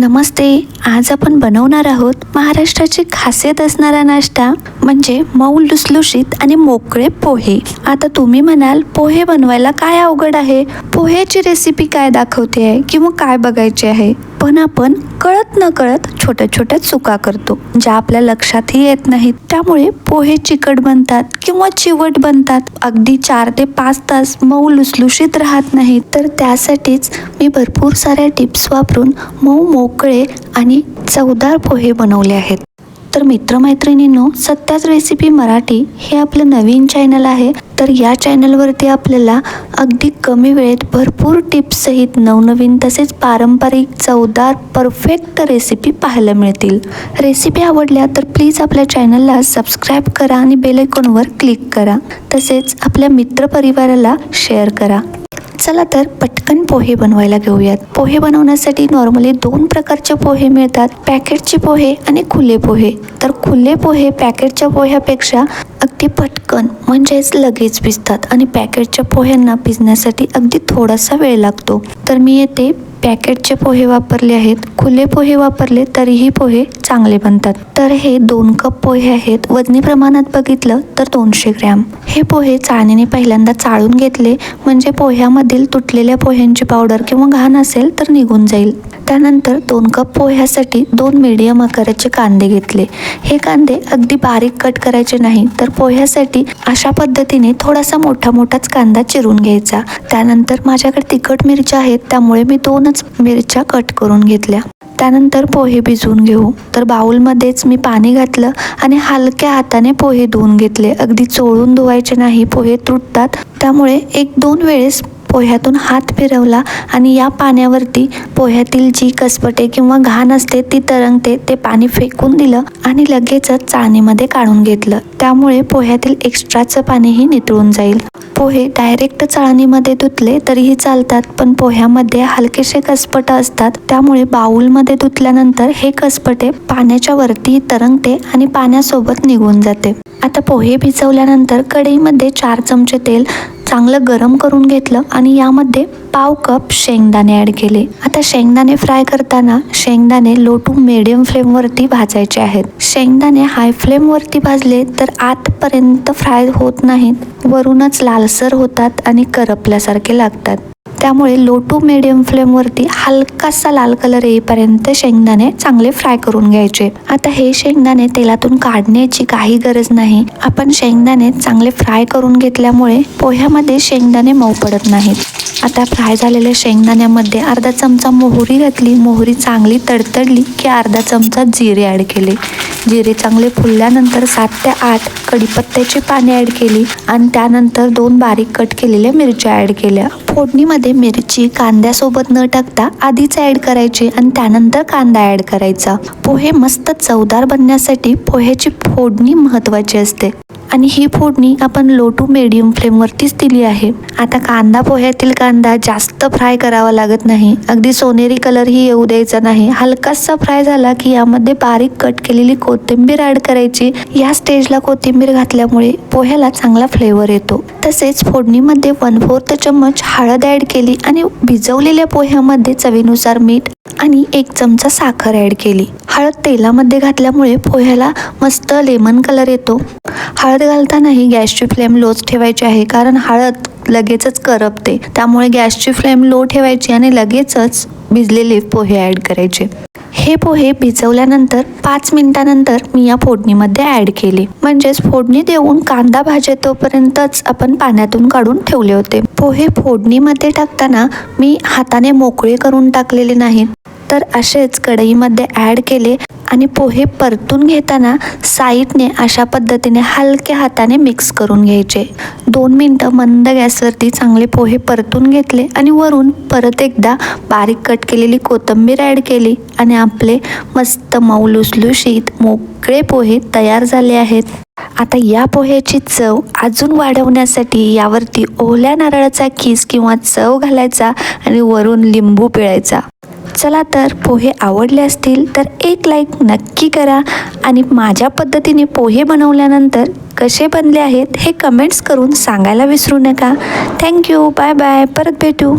नमस्ते आज आपण बनवणार आहोत महाराष्ट्राची खासियत असणारा नाश्ता म्हणजे मऊ लुसलुशीत आणि मोकळे पोहे. आता तुम्ही म्हणाल पोहे बनवायला काय अवघड आहे? पोह्याची रेसिपी काय दाखवते आहे? किंवा काय बघायचे आहे? पण आपण कळत न कळत छोट्या छोट्या चुका करतो ज्या आपल्या लक्षातही येत नाहीत. त्यामुळे पोहे चिकट बनतात किंवा चिवट बनतात. अगदी चार ते पाच तास मऊ लुसलुशीत राहत नाहीत. तर त्यासाठीच मी भरपूर साऱ्या टिप्स वापरून मऊ मोकळे आणि चवदार पोहे बनवले आहेत. तर मित्रमैत्रिणींनो सत्याच रेसिपी मराठी हे आपलं नवीन चॅनल आहे. तर या चॅनलवरती आपल्याला अगदी कमी वेळेत भरपूर टिप्ससहित नवनवीन तसेच पारंपरिक चवदार परफेक्ट रेसिपी पाहायला मिळतील. रेसिपी आवडल्या तर प्लीज आपल्या चॅनलला सबस्क्राईब करा आणि बेलयकॉनवर क्लिक करा. तसेच आपल्या मित्रपरिवाराला शेअर करा. चला तर पटकन पोहे बनवायला घेऊयात. पोहे बनवण्यासाठी नॉर्मली दोन प्रकारचे पोहे मिळतात. पॅकेटचे पोहे आणि खुले पोहे. तर खुले पोहे पॅकेटच्या पोह्यापेक्षा अगदी पटकन म्हणजेच लगेच भिजतात आणि पॅकेटच्या पोह्यांना भिजण्यासाठी अगदी थोडासा वेळ लागतो. तर मी येथे पॅकेटचे पोहे वापरले आहेत. खुले पोहे वापरले तरीही पोहे चांगले बनतात. तर हे दोन कप पोहे आहेत. वजनी प्रमाणात बघितलं तर दोनशे ग्रॅम. हे पोहे चाळणीने पहिल्यांदा चाळून घेतले. म्हणजे पोह्यामधील तुटलेल्या पोह्यांची पावडर किंवा घाण असेल तर निघून जाईल. त्यानंतर दोन कप पोह्यासाठी दोन मीडियम आकाराचे कांदे घेतले. हे कांदे अगदी बारीक कट करायचे नाही तर पोह्यासाठी अशा पद्धतीने थोडासा मोठा मोठाच कांदा चिरून घ्यायचा. त्यानंतर माझ्याकडे तिखट मिरच्या आहेत त्यामुळे मी दोनच मिरच्या कट करून घेतल्या. त्यानंतर पोहे भिजवून घेऊ. तर बाउलमध्येच मी पाणी घातलं आणि हलक्या हाताने पोहे धुवून घेतले. अगदी चोळून धुवायचे नाही पोहे तुटतात. त्यामुळे एक दोन वेळेस पोह्यातून हात फिरवला आणि या पाण्यावरती पोह्यातील जी कसपटे किंवा घाण असते ती तरंगते ते पाणी फेकून दिलं आणि लगेचच चाळणीमध्ये काढून घेतलं. त्यामुळे पोह्यातील एक्स्ट्राचं पाणीही नितळून जाईल. पोहे डायरेक्ट चाळणीमध्ये धुतले तरीही चालतात पण पोह्यामध्ये हलकेसे कसपट असतात. त्यामुळे बाऊलमध्ये धुतल्यानंतर हे कसपटे पाण्याच्या वरती तरंगते आणि पाण्यासोबत निघून जाते. आता पोहे भिजवल्यानंतर कढईमध्ये चार चमचे तेल चांगलं गरम करून घेतलं आणि यामध्ये पाव कप शेंगदाणे ॲड केले. आता शेंगदाणे फ्राय करताना शेंगदाणे लो टू मिडियम फ्लेमवरती भाजायचे आहेत. शेंगदाणे हाय फ्लेमवरती भाजले तर आतपर्यंत फ्राय होत नाहीत वरूनच लालसर होतात आणि करपल्यासारखे लागतात. त्यामुळे लो टू मिडियम फ्लेमवरती हलकासा लाल कलर येईपर्यंत शेंगदाणे चांगले फ्राय करून घ्यायचे. आता हे शेंगदाणे तेलातून काढण्याची काही गरज नाही. आपण शेंगदाणे चांगले फ्राय करून घेतल्यामुळे पोह्यामध्ये शेंगदाणे मऊ पडत नाहीत. आता फ्राय झालेल्या शेंगदाण्यामध्ये अर्धा चमचा मोहरी घातली. मोहरी चांगली तडतडली की अर्धा चमचा जिरे ॲड केले. जिरे चांगले फुलल्यानंतर सात ते आठ कढीपत्त्याची पाने ॲड केली आणि त्यानंतर दोन बारीक कट केलेल्या मिरच्या ॲड केल्या. फोडणीमध्ये मिरची कांद्यासोबत न टाकता आधीच ॲड करायची आणि त्यानंतर कांदा ॲड करायचा. पोहे मस्त चवदार बनण्यासाठी पोह्याची फोडणी महत्त्वाची असते. आणि ही फोडणी आपण लो टू मिडियम फ्लेमवरतीच दिली आहे. आता कांदा पोह्यातील कांदा जास्त फ्राय करावा लागत नाही. अगदी सोनेरी कलरही येऊ द्यायचा नाही. हलकासा फ्राय झाला की यामध्ये बारीक कट केलेली कोथिंबीर ॲड करायची. या स्टेजला कोथिंबीर घातल्यामुळे पोह्याला चांगला फ्लेवर येतो. तसेच फोडणीमध्ये वन फोर्थ चम्मच हळद ॲड केली आणि भिजवलेल्या पोह्यामध्ये चवीनुसार मीठ आणि एक चमचा साखर ॲड केली. हळद तेलामध्ये घातल्यामुळे पोह्याला मस्त लेमन कलर येतो. हळद हळद घालतानाही गॅसची फ्लेम लोच ठेवायची आहे कारण हळद लगेचच करपते. त्यामुळे गॅसची फ्लेम लो ठेवायची आणि लगेचच भिजलेले पोहे ॲड करायचे. हे पोहे भिजवल्यानंतर पाच मिनिटानंतर मी या फोडणीमध्ये ॲड केले. म्हणजेच फोडणी देऊन कांदा भाजेतोपर्यंतच आपण पाण्यातून काढून ठेवले होते. पोहे फोडणीमध्ये टाकताना मी हाताने मोकळे करून टाकलेले नाहीत. तर असेच कढईमध्ये ॲड केले आणि पोहे परतून घेताना साईडने अशा पद्धतीने हलक्या हाताने मिक्स करून घ्यायचे. दोन मिनटं मंद गॅसवरती चांगले पोहे परतून घेतले आणि वरून परत एकदा बारीक कट केलेली कोथिंबीर ॲड केली आणि आपले मस्त मऊ लुसलुशीत मोकळे पोहे तयार झाले आहेत. आता या पोह्याची चव अजून वाढवण्यासाठी यावरती ओल्या नारळाचा किस किंवा चव घालायचा आणि वरून लिंबू पिळायचा. चला तर पोहे आवडले असतील तर एक लाईक नक्की करा. आणि माझ्या पद्धतीने पोहे बनवल्यानंतर कसे बनले आहेत हे कमेंट्स करून सांगायला विसरू नका. थँक्यू बाय बाय परत भेटू.